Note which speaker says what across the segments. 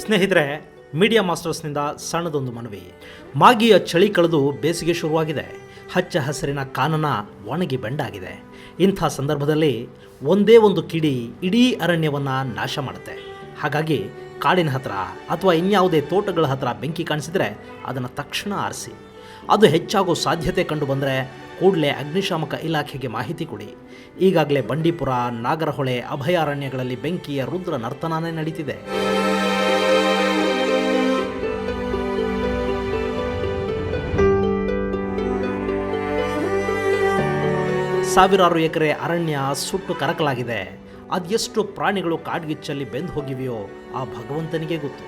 Speaker 1: ಸ್ನೇಹಿತರೆ ಮೀಡಿಯಾ ಮಾಸ್ಟರ್ಸ್ನಿಂದ ಸಣ್ಣದೊಂದು ಮನವಿ. ಮಾಗಿಯ ಚಳಿ ಕಳೆದು ಬೇಸಿಗೆ ಶುರುವಾಗಿದೆ. ಹಚ್ಚ ಹಸಿರಿನ ಕಾನನ ಒಣಗಿ ಬೆಂಡಾಗಿದೆ. ಇಂಥ ಸಂದರ್ಭದಲ್ಲಿ ಒಂದೇ ಒಂದು ಕಿಡಿ ಇಡೀ ಅರಣ್ಯವನ್ನು ನಾಶ ಮಾಡುತ್ತೆ. ಹಾಗಾಗಿ ಕಾಡಿನ ಹತ್ರ ಅಥವಾ ಇನ್ಯಾವುದೇ ತೋಟಗಳ ಹತ್ರ ಬೆಂಕಿ ಕಾಣಿಸಿದರೆ ಅದನ್ನು ತಕ್ಷಣ ಆರಿಸಿ. ಅದು ಹೆಚ್ಚಾಗೋ ಸಾಧ್ಯತೆ ಕಂಡು ಬಂದರೆ ಕೂಡಲೇ ಅಗ್ನಿಶಾಮಕ ಇಲಾಖೆಗೆ ಮಾಹಿತಿ ಕೊಡಿ. ಈಗಾಗಲೇ ಬಂಡೀಪುರ, ನಾಗರಹೊಳೆ ಅಭಯಾರಣ್ಯಗಳಲ್ಲಿ ಬೆಂಕಿಯ ರುದ್ರ ನರ್ತನಾನೇ ನಡೀತಿದೆ. ಸಾವಿರಾರು ಎಕರೆ ಅರಣ್ಯ ಸುಟ್ಟು ಕರಕಲಾಗಿದೆ. ಅದೆಷ್ಟು ಪ್ರಾಣಿಗಳು ಕಾಡ್ಗಿಚ್ಚಲ್ಲಿ ಬೆಂದು ಹೋಗಿವೆಯೋ ಆ ಭಗವಂತನಿಗೆ ಗೊತ್ತು.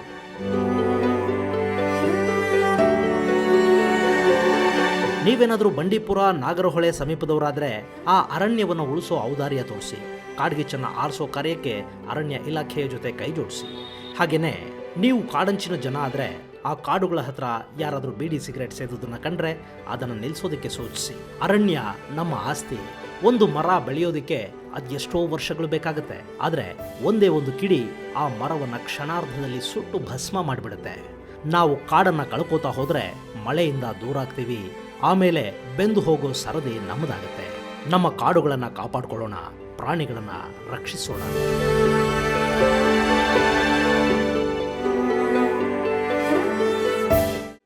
Speaker 1: ನೀವೇನಾದರೂ ಬಂಡೀಪುರ, ನಾಗರಹೊಳೆ ಸಮೀಪದವರಾದರೆ ಆ ಅರಣ್ಯವನ್ನು ಉಳಿಸೋ ಔದಾರ್ಯ ತೋರಿಸಿ. ಕಾಡ್ಗಿಚ್ಚನ್ನು ಆರಿಸೋ ಕಾರ್ಯಕ್ಕೆ ಅರಣ್ಯ ಇಲಾಖೆಯ ಜೊತೆ ಕೈ ಜೋಡಿಸಿ ಹಾಗೆಯೇ ನೀವು ಕಾಡಂಚಿನ ಜನ ಆದರೆ ಆ ಕಾಡುಗಳ ಹತ್ರ ಯಾರಾದರೂ ಬೀಡಿ ಸಿಗರೇಟ್ ಸೇದೋದನ್ನು ಕಂಡ್ರೆ ಅದನ್ನು ನಿಲ್ಲಿಸೋದಕ್ಕೆ ಸೂಚಿಸಿ. ಅರಣ್ಯ ನಮ್ಮ ಆಸ್ತಿ. ಒಂದು ಮರ ಬೆಳೆಯೋದಕ್ಕೆ ಅದೆಷ್ಟೋ ವರ್ಷಗಳು ಬೇಕಾಗುತ್ತೆ. ಆದರೆ ಒಂದೇ ಒಂದು ಕಿಡಿ ಆ ಮರವನ್ನು ಕ್ಷಣಾರ್ಧದಲ್ಲಿ ಸುಟ್ಟು ಭಸ್ಮ ಮಾಡಿಬಿಡುತ್ತೆ. ನಾವು ಕಾಡನ್ನು ಕಳ್ಕೋತಾ ಹೋದರೆ ಮಳೆಯಿಂದ ದೂರ ಆಗ್ತೀವಿ. ಆಮೇಲೆ ಬೆಂದು ಹೋಗೋ ಸರದಿ ನಮ್ಮದಾಗುತ್ತೆ ನಮ್ಮ ಕಾಡುಗಳನ್ನು ಕಾಪಾಡ್ಕೊಳ್ಳೋಣ, ಪ್ರಾಣಿಗಳನ್ನು ರಕ್ಷಿಸೋಣ.